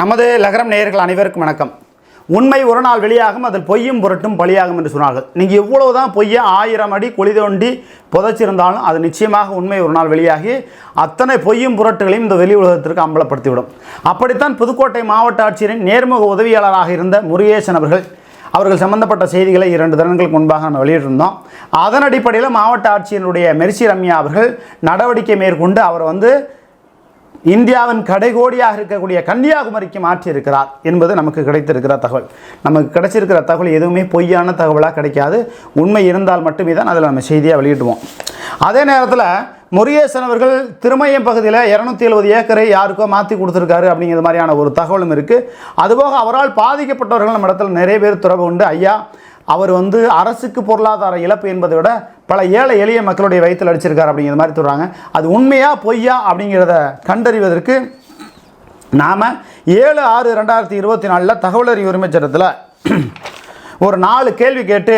நமது லகரம் நேயர்கள் அனைவருக்கும் வணக்கம். உண்மை ஒரு நாள் வெளியாகும் அதில் பொய்யும் புரட்டும் பலியாகும் என்று சொன்னார்கள். நீங்கள் எவ்வளவுதான் பொய்யை ஆயிரம் அடி குழி தோண்டி புதைச்சிருந்தாலும் அது நிச்சயமாக உண்மை ஒரு நாள் வெளியாகி அத்தனை பொய்யும் புரட்டுகளையும் இந்த வெளி உலகத்திற்கு அம்பலப்படுத்திவிடும். அப்படித்தான் புதுக்கோட்டை மாவட்ட ஆட்சியரின் நேர்முக உதவியாளராக இருந்த முருகேசன் அவர்கள் அவர்கள் சம்பந்தப்பட்ட செய்திகளை இரண்டு தினங்களுக்கு முன்பாக நம்ம வெளியிட்டிருந்தோம். அதன் அடிப்படையில் மாவட்ட ஆட்சியினுடைய மெர்சி ரம்யா அவர்கள் நடவடிக்கை மேற்கொண்டு அவர் வந்து இந்தியாவின் கடைகோடியாக இருக்கக்கூடிய கன்னியாகுமரிக்கு மாற்றியிருக்கிறார் என்பது நமக்கு கிடைத்திருக்கிற தகவல். நமக்கு கிடைச்சிருக்கிற தகவல் எதுவுமே பொய்யான தகவலாக கிடைக்காது. உண்மை இருந்தால் மட்டுமே தான் அதில் நம்ம செய்தியாக வெளியிடுவோம். அதே நேரத்தில் முருகேசன் அவர்கள் திருமயம் பகுதியில் இரநூத்தி எழுபது ஏக்கரை யாருக்கோ மாற்றி கொடுத்துருக்காரு அப்படிங்கிற மாதிரியான ஒரு தகவலும் இருக்குது அதுபோக அவரால் பாதிக்கப்பட்டவர்கள் நம்ம இடத்துல நிறைய பேர் துறவு உண்டு. ஐயா அவர் வந்து அரசுக்கு பொருளாதார இழப்பு என்பதை விட பல ஏழை எளிய மக்களுடைய வயிற்றில் அடிச்சிருக்காரு அப்படிங்கிற மாதிரி சொல்கிறாங்க அது உண்மையா பொய்யா அப்படிங்கிறத கண்டறிவதற்கு நாம் ஏழு ஆறு ரெண்டாயிரத்தி இருபத்தி நாலில் தகவல் அறிவு உரிமை சட்டத்தில் ஒரு நாலு கேள்வி கேட்டு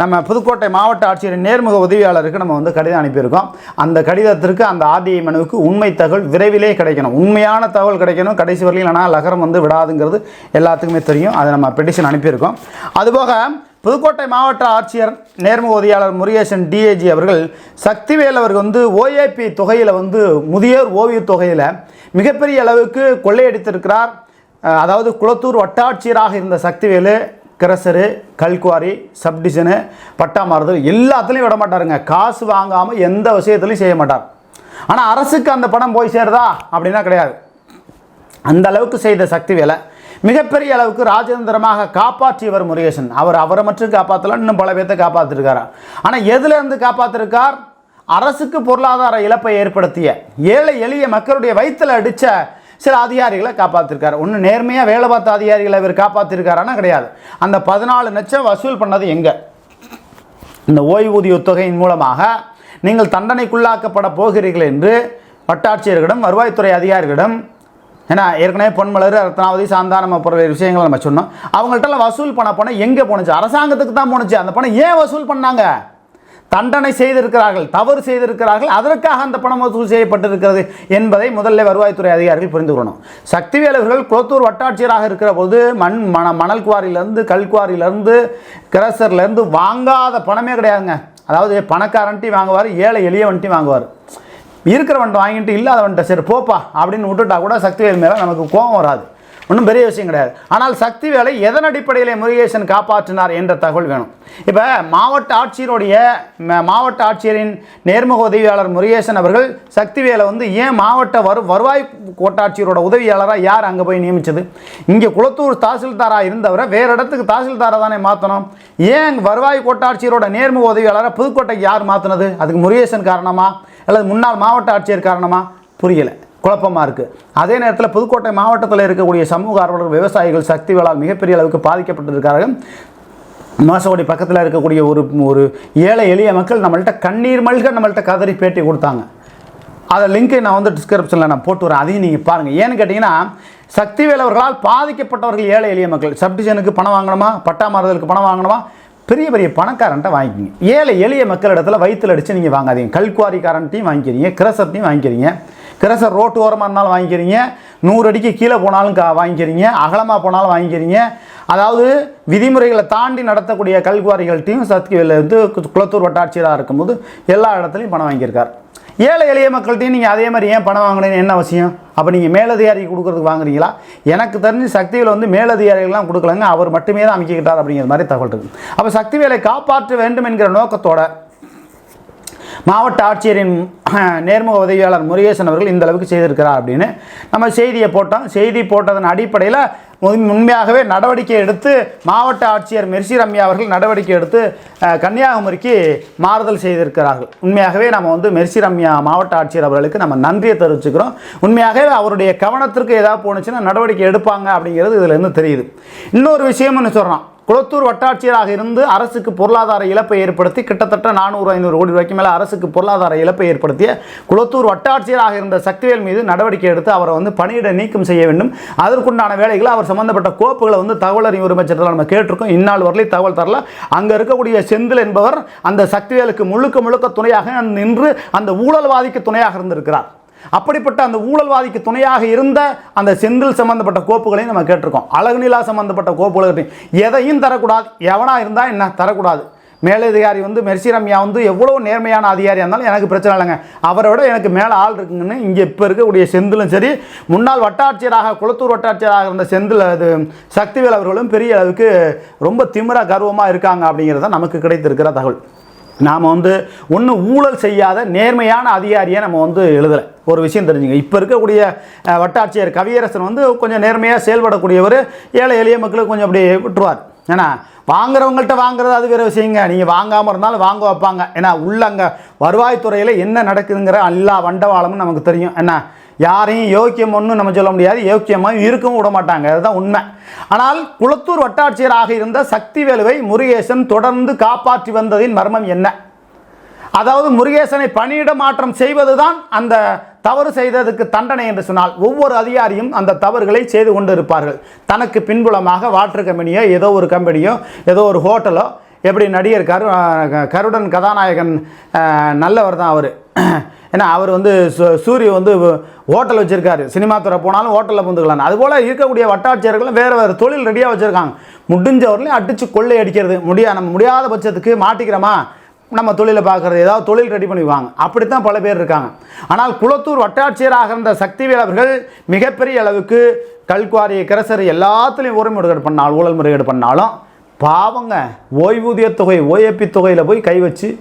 நம்ம புதுக்கோட்டை மாவட்ட ஆட்சியரின் நேர்முக உதவியாளருக்கு நம்ம வந்து கடிதம் அனுப்பியிருக்கோம். அந்த கடிதத்திற்கு அந்த ஆர்டிஐ மனுவுக்கு உண்மை தகவல் விரைவிலே கிடைக்கணும். உண்மையான தகவல் கிடைக்கணும். கடைசி வரையில் ஆனால் லகரம் வந்து விடாதுங்கிறது எல்லாத்துக்குமே தெரியும். அதை நம்ம பெட்டிஷன் அனுப்பியிருக்கோம். அதுபோக புதுக்கோட்டை மாவட்ட ஆட்சியர் நேர்முக உதவியாளர் முருகேசன் டிஏஜி அவர்கள் சக்திவேல் அவர்கள் வந்து ஓஏபி தொகையில் வந்து முதியோர் ஓய்வு தொகையில் மிகப்பெரிய அளவுக்கு கொள்ளையடித்திருக்கிறார். அதாவது குளத்தூர் வட்டாட்சியராக இருந்த சக்திவேலு கிரசரு கல்குவாரி சப்டிஷனு பட்டா மாறுதல் எல்லாத்துலேயும் விட மாட்டாருங்க. காசு வாங்காமல் எந்த விஷயத்துலையும் செய்ய மாட்டார். ஆனால் அரசுக்கு அந்த பணம் போய் சேருதா? அப்படின்னா கிடையாது. அந்த அளவுக்கு செய்த சக்தி வேலை மிகப்பெரிய அளவுக்கு ராஜதந்திரமாக காப்பாற்றியவர் முருகேசன். அவர் அவரை மட்டும் காப்பாற்றல இன்னும் பல பேர்த்தை காப்பாற்றிருக்காரா ஆனால் எதுலேருந்து காப்பாற்றிருக்கார் அரசுக்கு பொருளாதார இழப்பை ஏற்படுத்திய ஏழை எளிய மக்களுடைய வயிற்றில் அடித்த சில அதிகாரிகளை காப்பாற்றிருக்காரு ஒன்று நேர்மையாக வேலை பார்த்த அதிகாரிகளை இவர் காப்பாற்றிருக்காரானா கிடையாது. அந்த பதினாலு லட்சம் வசூல் பண்ணது எங்கே? இந்த ஓய்வூதிய தொகையின் மூலமாக நீங்கள் தண்டனைக்குள்ளாக்கப்பட போகிறீர்கள் என்று வட்டாட்சியர்களிடம் வருவாய்த்துறை அதிகாரிகளிடம் ஏன்னா ஏற்கனவே பொன்மலர் ரத்னாவதி சாந்தானம் அப்புறம் விஷயங்களை நம்ம சொன்னோம். அவங்கள்ட்ட வசூல் பண்ண பணம் எங்கே போணுச்சு? அரசாங்கத்துக்கு தான் போணுச்சு. அந்த பணம் ஏன் வசூல் பண்ணாங்க? தண்டனை செய்திருக்கிறார்கள் தவறு செய்திருக்கிறார்கள் அதற்காக அந்த பணம் வசூல் செய்யப்பட்டிருக்கிறது என்பதை முதல்ல வருவாய்த்துறை அதிகாரிகள் புரிந்து கொள்ளணும். சக்திவேல் அவர்கள் குளத்தூர் வட்டாட்சியராக இருக்கிற போது மண் மண மணல் குவாரியிலேருந்து கல் குவாரியிலேருந்து கிரசர்லேருந்து வாங்காத பணமே கிடையாதுங்க. அதாவது பணக்காரன்ட்டி வாங்குவார் ஏழை எளியவன்ட்டி வாங்குவார். இருக்கிறவன்ட்ட வாங்கிட்டு இல்லாதவன்ட்ட சரி போப்பா அப்படின்னு விட்டுட்டா கூட சக்திவேல் மேலே நமக்கு கோபம் வராது. ஒன்றும் பெரிய விஷயம் கிடையாது. ஆனால் சக்திவேலை எதன் அடிப்படையில் முருகேசன் காப்பாற்றினார் என்ற தகவல் வேணும். இப்போ மாவட்ட ஆட்சியருடைய மாவட்ட ஆட்சியரின் நேர்முக உதவியாளர் முருகேசன் அவர்கள் சக்திவேலை வந்து ஏன் மாவட்ட வரு வருவாய் கோட்டாட்சியரோட உதவியாளராக யார் அங்கே போய் நியமித்தது இங்கே குளத்தூர் தாசில்தாராக இருந்தவரை வேறு இடத்துக்கு தாசில்தாரை தானே மாற்றணும் ஏன் வருவாய் கோட்டாட்சியரோட நேர்முக உதவியாளரை புதுக்கோட்டைக்கு யார் மாற்றினது அதுக்கு முருகேசன் காரணமாக அல்லது முன்னாள் மாவட்ட ஆட்சியர் காரணமாக புரியலை. குழப்பமாக இருக்குது அதே நேரத்தில் புதுக்கோட்டை மாவட்டத்தில் இருக்கக்கூடிய சமூக ஆர்வலர்கள் விவசாயிகள் சக்தி வேளால் மிகப்பெரிய அளவுக்கு பாதிக்கப்பட்டிருக்கார்கள். மாசோடி பக்கத்தில் இருக்கக்கூடிய ஒரு ஒரு ஏழை எளிய மக்கள் நம்மள்கிட்ட கண்ணீர் மல்க நம்மள்கிட்ட கதறி பேட்டி கொடுத்தாங்க. அதை லிங்க்கை நான் வந்து டிஸ்கிரிப்ஷனில் நான் போட்டு வரேன். அதையும் நீங்கள் பாருங்கள் ஏன்னு கேட்டிங்கன்னா சக்தி வேலவர்களால் பாதிக்கப்பட்டவர்கள் ஏழை எளிய மக்கள். சப்டிஷனுக்கு பணம் வாங்கணுமா? பட்டா மாறுதலுக்கு பணம் வாங்கணுமா? பெரிய பெரிய பணக்காரன்ட்ட வாங்கிக்கிங்க. ஏழை எளிய மக்கள் இடத்துல வயிற்றுல அடித்து நீங்கள் வாங்காதீங்க. கல்குவாரிக்காரன்ட்டையும் வாங்கிக்கிறீங்க. கிரசத்தையும் வாங்கிக்கிறீங்க. கிரசர் ரோட்டு ஓரமாக இருந்தாலும் வாங்கிக்கிறீங்க. நூறு அடிக்கு கீழே போனாலும் கா வாங்கிக்கிறீங்க. அகலமாக போனாலும் வாங்கிக்கிறீங்க. அதாவது விதிமுறைகளை தாண்டி நடத்தக்கூடிய கல்குவாரிகள்ட்டையும் சத்கிவேல வந்து குளத்தூர் வட்டாட்சியராக இருக்கும்போது எல்லா இடத்துலையும் பணம் வாங்கியிருக்கார். ஏழை எளிய மக்கள்கிட்டையும் நீங்கள் அதே மாதிரி ஏன் பணம் வாங்கணும்னு என்ன அவசியம்? அப்போ நீங்கள் மேலதிகாரிக்கு கொடுக்குறதுக்கு வாங்குறீங்களா? எனக்கு தெரிஞ்சு சக்திவேல் வந்து மேலதிகாரிகள்லாம் கொடுக்கலங்க அவர் மட்டுமே தான் அமைக்கிட்டார் அப்படிங்கிற மாதிரி தகவல் இருக்குது அப்போ சக்திவேலை காப்பாற்ற வேண்டும் என்கிற நோக்கத்தோட மாவட்ட ஆட்சியரின் நேர்முக உதவியாளர் முருகேசன் அவர்கள் இந்த அளவுக்கு செய்திருக்கிறார் அப்படின்னு நம்ம செய்தியை போட்டோம். செய்தி போட்டதன் அடிப்படையில் உண்மையாகவே நடவடிக்கை எடுத்து மாவட்ட ஆட்சியர் மெர்சி ரம்யா அவர்கள் நடவடிக்கை எடுத்து கன்னியாகுமரிக்கு மாறுதல் செய்திருக்கிறார்கள். உண்மையாகவே நம்ம வந்து மெர்சி ரம்யா மாவட்ட ஆட்சியர் அவர்களுக்கு நம்ம நன்றியை தெரிவிச்சுக்கிறோம். உண்மையாகவே அவருடைய கவனத்திற்கு ஏதாவது போணுச்சுன்னா நடவடிக்கை எடுப்பாங்க அப்படிங்கிறது இதில் இருந்து தெரியுது. இன்னொரு விஷயம்னு சொல்கிறோம் குளத்தூர் வட்டாட்சியராக இருந்து அரசுக்கு பொருளாதார இழப்பை ஏற்படுத்தி கிட்டத்தட்ட நானூறு ஐநூறு கோடி ரூபாய்க்கு மேலே அரசுக்கு பொருளாதார இழப்பை ஏற்படுத்திய குளத்தூர் வட்டாட்சியராக இருந்த சக்திவேல் மீது நடவடிக்கை எடுத்து அவரை வந்து பணியிட நீக்கம் செய்ய வேண்டும். அதற்குண்டான வேலைகளை அவர் சம்பந்தப்பட்ட கோப்புகளை வந்து தகவல் அறிவு உரிமை நம்ம கேட்டிருக்கோம். இந்நாள் வரலையும் தகவல் தரல. அங்கே இருக்கக்கூடிய செந்தில் என்பவர் அந்த சக்திவேலுக்கு முழுக்க முழுக்க துணையாக நின்று அந்த ஊழல்வாதிக்கு துணையாக இருந்திருக்கிறார். அப்படிப்பட்ட அந்த ஊழல்வாதிக்கு துணையாக இருந்த அந்த செந்தில் சம்பந்தப்பட்ட கோப்புகளையும் நம்ம கேட்டிருக்கோம். அழகு நிலா சம்பந்தப்பட்ட கோப்புகளை எதையும் தரக்கூடாது. எவனாக இருந்தால் என்ன? தரக்கூடாது. மேலதிகாரி வந்து மெர்சி ரம்யா வந்து எவ்வளோ நேர்மையான அதிகாரியாக இருந்தாலும் எனக்கு பிரச்சனை இல்லைங்க. அவரை விட எனக்கு மேலே ஆள் இருக்குங்கன்னு இங்கே இப்போ இருக்கக்கூடிய செந்திலும் சரி முன்னாள் வட்டாட்சியராக குளத்தூர் வட்டாட்சியராக இருந்த செந்தில் அது சக்திவேல் அவர்களும் பெரிய அளவுக்கு ரொம்ப திமிர கர்வமாக இருக்காங்க அப்படிங்கிறத நமக்கு கிடைத்திருக்கிற தகவல். நாம் வந்து ஒன்றும் ஊழல் செய்யாத நேர்மையான அதிகாரியை நம்ம வந்து எழுதலை. ஒரு விஷயம் தெரிஞ்சுங்க. இப்போ இருக்கக்கூடிய வட்டாட்சியர் கவியரசன் வந்து கொஞ்சம் நேர்மையாக செயல்படக்கூடியவர் ஏழை எளிய மக்களுக்கு கொஞ்சம் அப்படி விட்டுருவார். ஏன்னா வாங்குறவங்கள்ட்ட வாங்குறது அது வேறு விஷயங்க. நீங்கள் வாங்காமல் இருந்தாலும் வாங்க வைப்பாங்க. ஏன்னா உள்ள அங்கே வருவாய்த்துறையில் என்ன நடக்குதுங்கிற எல்லா வண்டவாளமும் நமக்கு தெரியும். என்ன யாரையும் யோக்கியம் ஒன்றும் நம்ம சொல்ல முடியாது யோக்கியமாக இருக்கவும் விட மாட்டாங்க. அதுதான் உண்மை. ஆனால் குளத்தூர் வட்டாட்சியராக இருந்த சக்திவேலுவை முருகேசன் தொடர்ந்து காப்பாற்றி வந்ததின் மர்மம் என்ன? அதாவது முருகேசனை பணியிட மாற்றம் செய்வதுதான் அந்த தவறு செய்ததுக்கு தண்டனை என்று சொன்னால் ஒவ்வொரு அதிகாரியும் அந்த தவறுகளை செய்து கொண்டு இருப்பார்கள் தனக்கு பின்புலமாக வாட்டர் கம்பெனியோ ஏதோ ஒரு கம்பெனியோ ஏதோ ஒரு ஹோட்டலோ எப்படி நடிகர் கரு கருடன் கதாநாயகன் நல்லவர் தான் அவர். ஏன்னா அவர் வந்து சு- சூரிய வந்து ஹோட்டல் வச்சுருக்காரு. சினிமா துறை போனாலும் ஹோட்டலில் புந்துக்கலாம் அதுபோல் இருக்கக்கூடிய வட்டாட்சியர்களும் வேறு வேறு தொழில் ரெடியாக வச்சுருக்காங்க. முடிஞ்சவர்களையும் அடித்து கொள்ளை அடிக்கிறது. முடியா நம்ம முடியாத பட்சத்துக்கு மாட்டிக்கிறோமா? நம்ம தொழிலை பார்க்குறது. ஏதாவது தொழில் ரெடி பண்ணுவாங்க அப்படித்தான் பல பேர் இருக்காங்க. ஆனால் குளத்தூர் வட்டாட்சியராக இருந்த சக்திவேல் அவர்கள் மிகப்பெரிய அளவுக்கு கல்குவாரி கிரசரி எல்லாத்துலேயும் ஊரை முறைகேடு பண்ணாலும் ஊழல் முறைகேடு பண்ணாலும் பாவங்க. ஓய்வூதிய தொகை ஓஏபி தொகையில் போய் கை வச்சு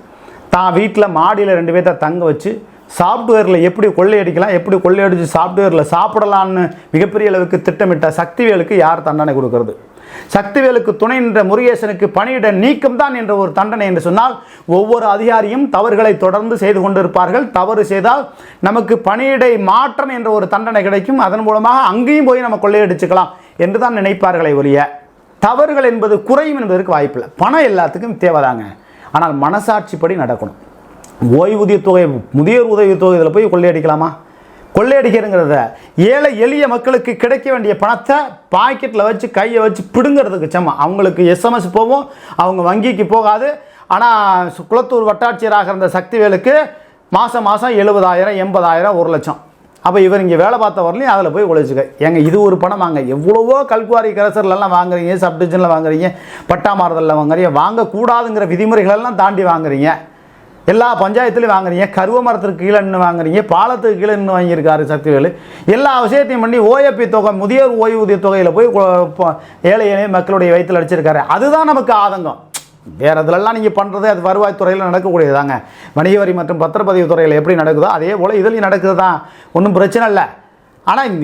தான் வீட்டில் மாடியில் ரெண்டு பேர்த்த தங்க வச்சு சாஃப்ட்வேரில் எப்படி கொள்ளையடிக்கலாம் எப்படி கொள்ளையடிச்சு சாஃப்ட்வேரில் சாப்பிடலான்னு மிகப்பெரிய அளவுக்கு திட்டமிட்ட சக்திவேலுக்கு யார் தண்டனை கொடுக்கறது? சக்திவேலுக்கு துணை நின்ற முருகேசனுக்கு பணியிட நீக்கம் தான் என்ற ஒரு தண்டனை என்று சொன்னால் ஒவ்வொரு அதிகாரியும் தவறுகளை தொடர்ந்து செய்து கொண்டிருப்பார்கள். தவறு செய்தால் நமக்கு பணியிடை மாற்றம் என்ற ஒரு தண்டனை கிடைக்கும். அதன் மூலமாக அங்கேயும் போய் நம்ம கொள்ளையடிச்சுக்கலாம் என்று தான் நினைப்பார்களே ஒழிய தவறுகள் என்பது குறையும் என்பதற்கு வாய்ப்பில்லை. பணம் எல்லாத்துக்கும் தேவைதாங்க. ஆனால் மனசாட்சிப்படி நடக்கணும். ஓய்வூதிய தொகை முதியோர் உதவி இதில் போய் கொள்ளையடிக்கலாமா? கொள்ளையடிக்கிறதுங்கிறத ஏழை எளிய மக்களுக்கு கிடைக்க வேண்டிய பணத்தை பாக்கெட்டில் வச்சு கையை வச்சு பிடுங்கிறதுக்கு சமம். அவங்களுக்கு எஸ்எம்எஸ் போகும் அவங்க வங்கிக்கு போகாது. ஆனால் குளத்தூர் வட்டாட்சியராக இருந்த சக்திவேலுக்கு மாதம் மாதம் எழுபதாயிரம் எண்பதாயிரம் ஒரு லட்சம். அப்போ இவர் இங்கே வேலை பார்த்த வரலையும் அதில் போய் உழைச்சிக்க ஏங்க இது ஒரு பணம் வாங்க. எவ்வளவோ கல்குவாரி கரசர்லாம் வாங்குறீங்க சப்டிவிஷனில் வாங்குறீங்க பட்டாமாறுதலில் வாங்குறீங்க வாங்கக்கூடாதுங்கிற விதிமுறைகளெல்லாம் தாண்டி வாங்குறீங்க. எல்லா பஞ்சாயத்துலையும் வாங்குறீங்க கருவ மரத்துக்கு கீழே நின்று வாங்குறீங்க பாலத்துக்கு கீழே நின்று வாங்கியிருக்காரு சக்திவேலு. எல்லா விஷயத்தையும் பண்ணி ஓஏபி தொகை முதியோர் ஓய்வூதிய தொகையில் போய் கொ- ஏழை எளிய மக்களுடைய வயிற்றில் அடிச்சிருக்காரு. அதுதான் நமக்கு ஆதங்கம். வேறு இதிலெல்லாம் நீங்கள் பண்ணுறது அது வருவாய்த்துறையில் நடக்கக்கூடியதாங்க வணிக வரி மற்றும் பத்திரப்பதிவு துறையில் எப்படி நடக்குதோ அதே போல் இதுலையும் நடக்குது தான் ஒன்றும் பிரச்சனை இல்லை. ஆனால்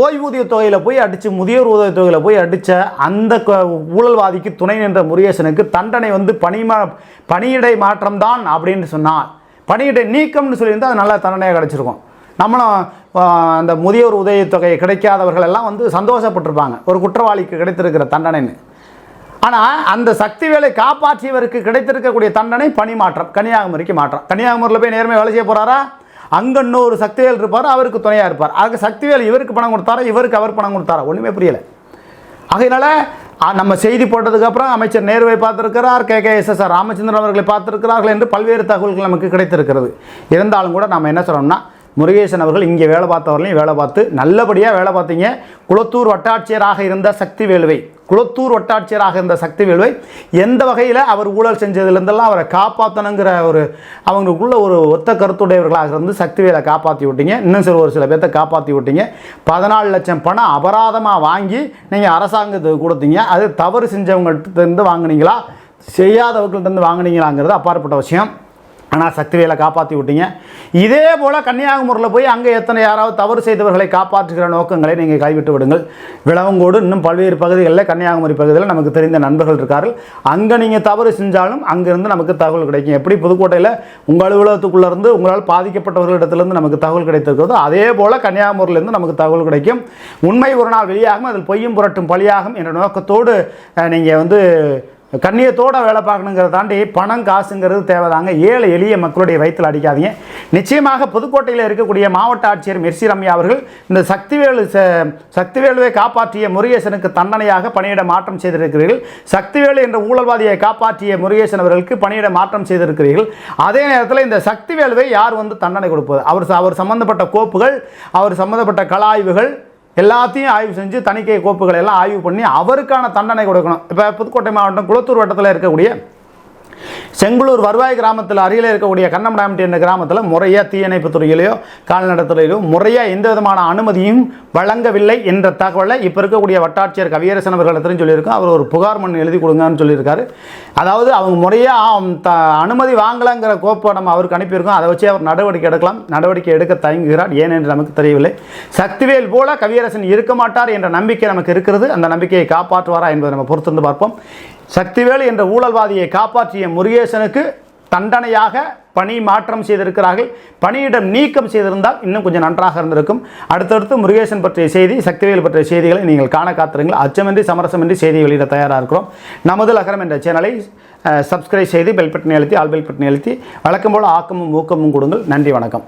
ஓய்வூதிய தொகையில் போய் அடித்து முதியோர் உதவி தொகையில் போய் அடித்த அந்த ஊழல்வாதிக்கு துணை நின்ற முருகேசனுக்கு தண்டனை வந்து பணிமா பணியிடை மாற்றம் தான் அப்படின்னு சொன்னால் பணியிடை நீக்கம்னு சொல்லியிருந்தால் அது நல்ல தண்டனையாக கிடச்சிருக்கும். நம்மளும் அந்த முதியோர் உதவி தொகை கிடைக்காதவர்கள் எல்லாம் வந்து சந்தோஷப்பட்டிருப்பாங்க. ஒரு குற்றவாளிக்கு கிடைத்திருக்கிற தண்டனைன்னு. ஆனால் அந்த சக்தி வேலை காப்பாற்றியவருக்கு கிடைத்திருக்கக்கூடிய தண்டனை பணி மாற்றம் கன்னியாகுமரிக்கு மாற்றம். கன்னியாகுமரியில் போய் நேர்மையாக வேலை செய்ய போகிறாரா அங்கே இன்னொரு சக்திவேல் இருப்பார் அவருக்கு துணையாக இருப்பார். அதுக்கு சக்திவேல் இவருக்கு பணம் கொடுத்தாரா இவருக்கு அவர் பணம் கொடுத்தாரா? ஒன்றுமே புரியலை. ஆகையினால நம்ம செய்தி போட்டதுக்கப்புறம் அமைச்சர் நேருவை பார்த்துருக்கிறார் K. K. S. S. R. Ramachandran அவர்களை பார்த்துருக்கிறார்கள் என்று பல்வேறு தகவல்கள் நமக்கு கிடைத்திருக்கிறது. இருந்தாலும் கூட நம்ம என்ன சொல்கிறோம்னா முருகேசன் அவர்கள் இங்கே வேலை பார்த்தவர்களையும் வேலை பார்த்து நல்லபடியாக வேலை பார்த்தீங்க. குளத்தூர் வட்டாட்சியராக இருந்த சக்திவேலுவை குளத்தூர் வட்டாட்சியராக இருந்த சக்திவேலுவை எந்த வகையில் அவர் ஊழல் செஞ்சதுலேருந்தெல்லாம் அவரை காப்பாற்றணுங்கிற ஒரு அவங்களுக்குள்ள ஒரு ஒத்த கருத்துடையவர்களாக இருந்து சக்திவேலை காப்பாற்றி விட்டீங்க. இன்னும் சில ஒரு சில பேர்த்த காப்பாற்றி விட்டீங்க. பதினாலு லட்சம் பணம் அபராதமாக வாங்கி நீங்கள் அரசாங்கத்துக்கு கொடுத்தீங்க. அது தவறு செஞ்சவங்கள்ட்ட இருந்து வாங்குனீங்களா? செய்யாதவர்கள்ட்ட இருந்து வாங்குனீங்களாங்கிறது அப்பாற்பட்ட விஷயம். ஆனால் சக்திவேலை காப்பாற்றி விட்டீங்க. இதே போல் கன்னியாகுமரியில் போய் அங்கே எத்தனை யாராவது தவறு செய்தவர்களை காப்பாற்றுகிற நோக்கங்களை நீங்கள் கைவிட்டு விடுங்கள். விளவங்கோடு இன்னும் பல்வேறு பகுதிகளில் கன்னியாகுமரி பகுதியில் நமக்கு தெரிந்த நண்பர்கள் இருக்கார்கள். அங்கே நீங்கள் தவறு செஞ்சாலும் அங்கேருந்து நமக்கு தகவல் கிடைக்கும். எப்படி? புதுக்கோட்டையில் உங்கள் அலுவலகத்துக்குள்ளேருந்து உங்களால் பாதிக்கப்பட்டவர்களிடத்திலிருந்து நமக்கு தகவல் கிடைத்திருக்கிறதோ அதே போல் கன்னியாகுமரியிலேருந்து நமக்கு தகவல் கிடைக்கும். உண்மை ஒரு நாள் வெளியாகும் அதில் பொய்யும் புரட்டும் பழியாகும் என்ற நோக்கத்தோடு நீங்கள் வந்து கண்ணியத்தோட வேலை பார்க்கணுங்கிறத தாண்டி பணம் காசுங்கிறது தேவைதாங்க. ஏழை எளிய மக்களுடைய வயிற்றில் அடிக்காதீங்க. நிச்சயமாக புதுக்கோட்டையில் இருக்கக்கூடிய மாவட்ட ஆட்சியர் மெர்சி ரம்யா அவர்கள் இந்த சக்திவேலு ச- சக்திவேலுவை காப்பாற்றிய முருகேசனுக்கு தண்டனையாக பணியிட மாற்றம் செய்திருக்கிறீர்கள். சக்திவேலு என்ற ஊழல்வாதியை காப்பாற்றிய முருகேசன் அவர்களுக்கு பணியிட மாற்றம் செய்திருக்கிறீர்கள். அதே நேரத்தில் இந்த சக்திவேலுவை யார் வந்து தண்டனை கொடுப்பது? அவர் அவர் சம்பந்தப்பட்ட கோப்புகள் அவர் சம்பந்தப்பட்ட கலாய்வுகள் எல்லாத்தையும் ஆய்வு செஞ்சு தணிக்கை கோப்புகளை எல்லாம் ஆய்வு பண்ணி அவருக்கான தண்டனை கொடுக்கணும். இப்போ புதுக்கோட்டை மாவட்டம் குளத்தூர் வட்டத்தில் இருக்கக்கூடிய செங்குளூர் வருவாய் கிராமத்தில் அருகில் இருக்கக்கூடிய கண்ணமடாமட்டி என்ற கிராமத்தில் முறையாக தீயணைப்பு துறையிலையோ கால்நடைத்துறையிலோ முறையாக எந்த விதமான அனுமதியும் வழங்கவில்லை என்ற தகவலை இப்போ இருக்கக்கூடிய வட்டாட்சியர் கவியரசன் அவர்களிடத்திலும் சொல்லியிருக்கோம் அவர் ஒரு புகார் மண் எழுதி கொடுங்கன்னு சொல்லியிருக்காரு. அதாவது அவங்க முறையாக த அனுமதி வாங்கலைங்கிற கோப்பை நம்ம அவருக்கு அனுப்பியிருக்கோம். அதை வச்சு அவர் நடவடிக்கை எடுக்கலாம். நடவடிக்கை எடுக்க தயங்குகிறார். ஏன் என்று நமக்கு தெரியவில்லை. சக்திவேல் போல கவியரசன் இருக்க மாட்டார் என்ற நம்பிக்கை நமக்கு இருக்கிறது. அந்த நம்பிக்கையை காப்பாற்றுவாரா என்பதை நம்ம பொறுத்திருந்து பார்ப்போம். சக்திவேல் என்ற ஊழல்வாதியை காப்பாற்றிய முருகேசனுக்கு தண்டனையாக பணி மாற்றம் செய்திருக்கிறார்கள். பணியிடம் நீக்கம் செய்திருந்தால் இன்னும் கொஞ்சம் நன்றாக இருந்திருக்கும். அடுத்தடுத்து முருகேசன் பற்றிய செய்தி சக்திவேல் பற்றிய செய்திகளை நீங்கள் காண காத்திருங்கள். அச்சமின்றி சமரசமின்றி செய்தி வெளியிட தயாராக இருக்கிறோம். நமது லகரம் என்ற சேனலை சப்ஸ்கிரைப் செய்து பெல் பட்டினை அழுத்தி ஆல் பெல் பட்டினை அழுத்தி வழக்கம் போல் ஆக்கமும் ஊக்கமும் கொடுங்கள். நன்றி வணக்கம்.